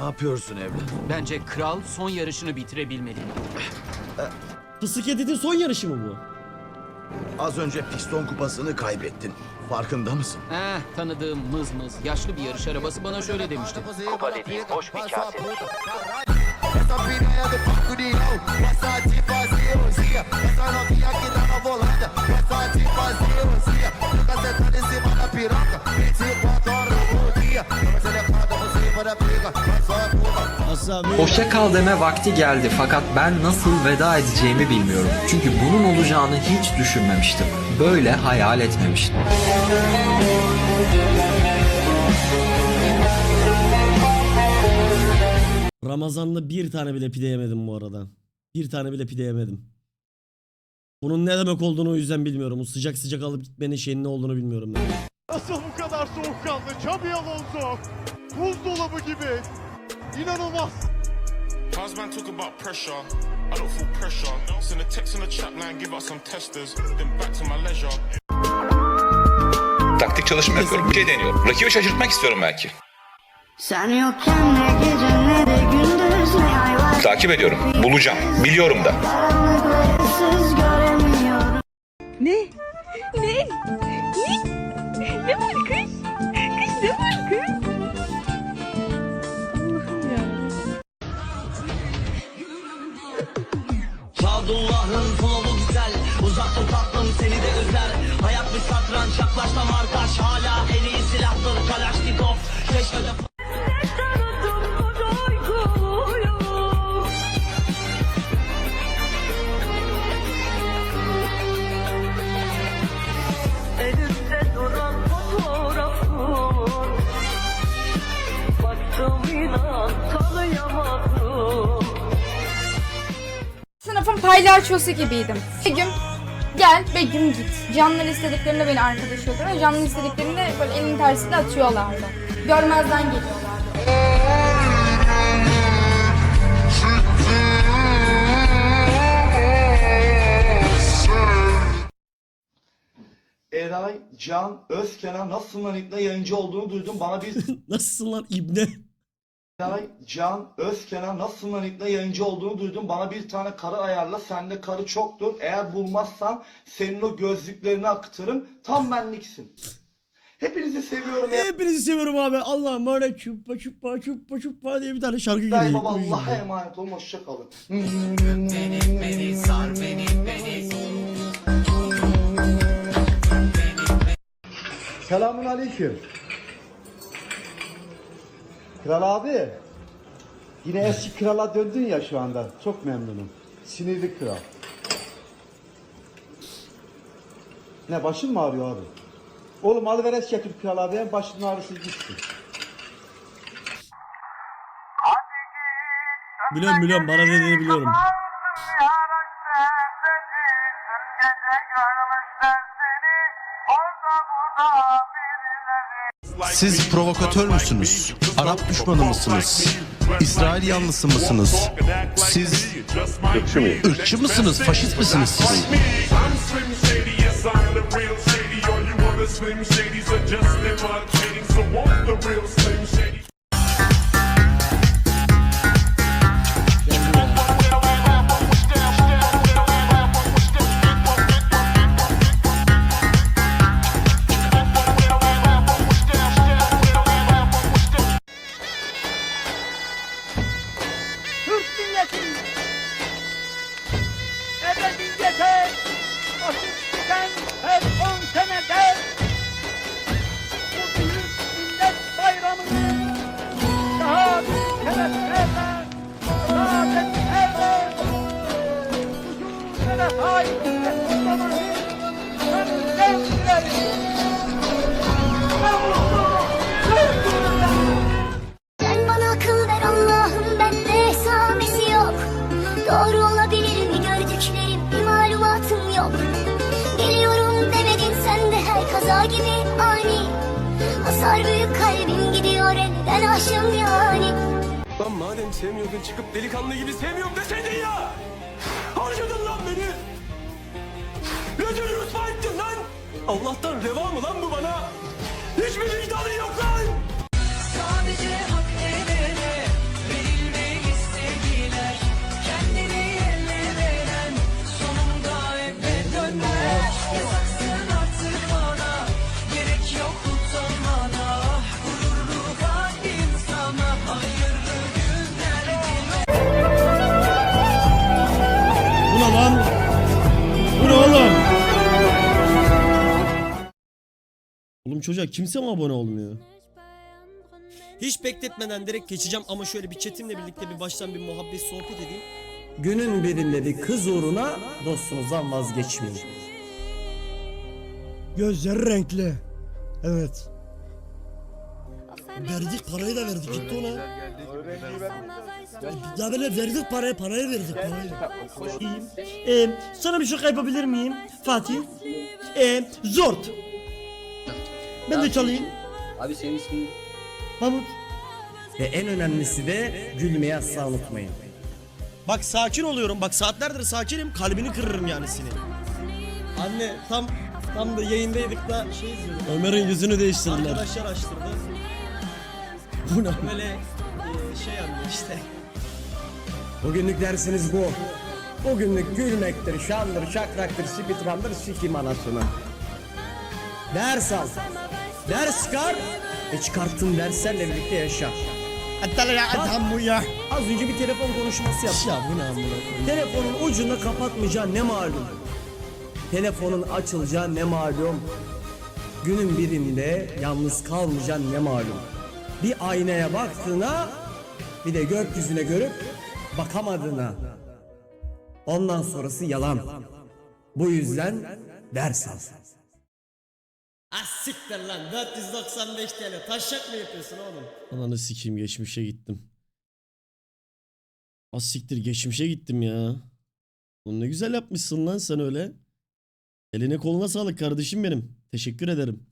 yapıyorsun evlat? Bence kral son yarışını bitirebilmeli. Fısık Edit'in son yarışı mı bu? Az önce piston kupasını kaybettin. Farkında mısın? Eh tanıdığım mız mız yaşlı bir yarış arabası bana şöyle demişti. Kupa dediğin boş bir kase. Hoşça kal deme vakti geldi fakat ben nasıl veda edeceğimi bilmiyorum. Çünkü bunun olacağını hiç düşünmemiştim. Böyle hayal etmemiştim. Ramazan'da bir tane bile pide yemedim bu arada. Bir tane bile pide yemedim. Bunun ne demek olduğunu o yüzden bilmiyorum. Bu sıcak sıcak alıp gitmenin şeyin ne olduğunu bilmiyorum ben. Nasıl bu kadar soğukkanlı? Xabi Alonso. Buzdolabı gibi. İnanılmaz. Husband talk about pressure. I don't feel pressure. Send a text in the chat line, give us some testers. Then back to my leisure. Taktik çalışma yapıyorum. Bir şey deniyorum. Rakibi şaşırtmak istiyorum belki. Sen yokken ne gece ne de gündüz ne ay var Takip ediyorum. Bulacağım. Biliyorum da. Ne? Sadullah'ın flowu güzel. Uzakta tatlım seni de üzer Hayat bir satranç yaklaşta markaş Hala en iyi silahtır Kalaşnikov duran fotoğrafın Baktım inan tanıyamadım Palyaçosu gibiydim. Begüm gel Begüm git. Canlı istediklerinde beni arkadaş oluyor Canlı istediklerinde böyle elin tersiyle atıyorlardı. Görmezden geliyorlardı. Eray Can Özkenan nasıl Nanik'le yayıncı olduğunu duydum. Bana bir Nasılsın lan ibne? Can Özkenan nasıl Nanik'le yayıncı olduğunu duydum bana bir tane karı ayarla sende karı çoktur eğer bulmazsan senin o gözlüklerini akıtırım tam benliksin. Hepinizi seviyorum ya. Hepinizi seviyorum abi. Allah'ım öyle çuppa çuppa çuppa çuppa diye bir tane şarkı geliyor. baba Allah'a emanet olun hoşçakalın. Selamun aleyküm. Kral abi. Yine eski krala döndün ya şu anda. Çok memnunum. Sinirli kral. Ne başın mı ağrıyor abi? Oğlum alıveres getir kral abi. Hem başının ağrısı gitsin. Biliyorum biliyorum bana dediğini biliyorum. Siz provokatör müsünüz? Arap düşmanı mısınız? İsrail yanlısı mısınız? Siz ırkçı mısınız? Faşist misiniz siz? Aşık giden her on senede bu büyük millet bayramını daha büyük şereflerle, saadetlerle, huzur ve refah içinde kutlamayı gönülden dilerim. Kalbim gidiyor elden aşım yani Lan madem sevmiyordun çıkıp delikanlı gibi sevmiyorum deseydin ya! Harcadın lan beni! Rezil rüsva ettin lan! Allah'tan reva mı lan bu bana? Oğlum çocuğa kimse mi abone olmuyor? Hiç bekletmeden direkt geçeceğim ama şöyle bir chatimle birlikte bir baştan bir muhabbet sohbet edeyim. Günün birinde bir kız uğruna dostunuzdan vazgeçmeyin. Gözleri renkli. Evet. Verdik parayı da verdik gitti ona. Ya böyle verdik parayı parayı verdik parayı. Ee, sana bir şey yapabilir miyim Fatih? Ee, zort. Ben de çalayım. Abi senin ismin Mahmut. Ve en önemlisi de gülmeyi asla unutmayın. Bak sakin oluyorum. Bak saatlerdir sakinim. Kalbini kırırım yani senin. Anne tam tam da yayındaydık da şey izliyorduk. Ömer'in yüzünü değiştirdiler. Arkadaşlar açtırdı. Bu ne? Böyle e, şey anne işte. Bugünlük dersiniz bu. Bugünlük gülmektir, şandır, şakraktır, spitrandır, sikim anasını. Ders al. Ders çıkar. Ve çıkarttığın derslerle birlikte yaşa. Ya. Az önce bir telefon konuşması yaptım. Ya bu ne amına koyayım? Telefonun ucunda kapatmayacağı ne malum? Telefonun açılacağı ne malum? Günün birinde yalnız kalmayacağı ne malum? Bir aynaya baktığına bir de gökyüzüne görüp bakamadığına. Ondan sonrası yalan. Bu yüzden ders al. Ah siktir lan 495 TL taşak mı yapıyorsun oğlum? Ananı sikeyim geçmişe gittim. Az siktir geçmişe gittim ya. Oğlum ne güzel yapmışsın lan sen öyle. Eline koluna sağlık kardeşim benim. Teşekkür ederim.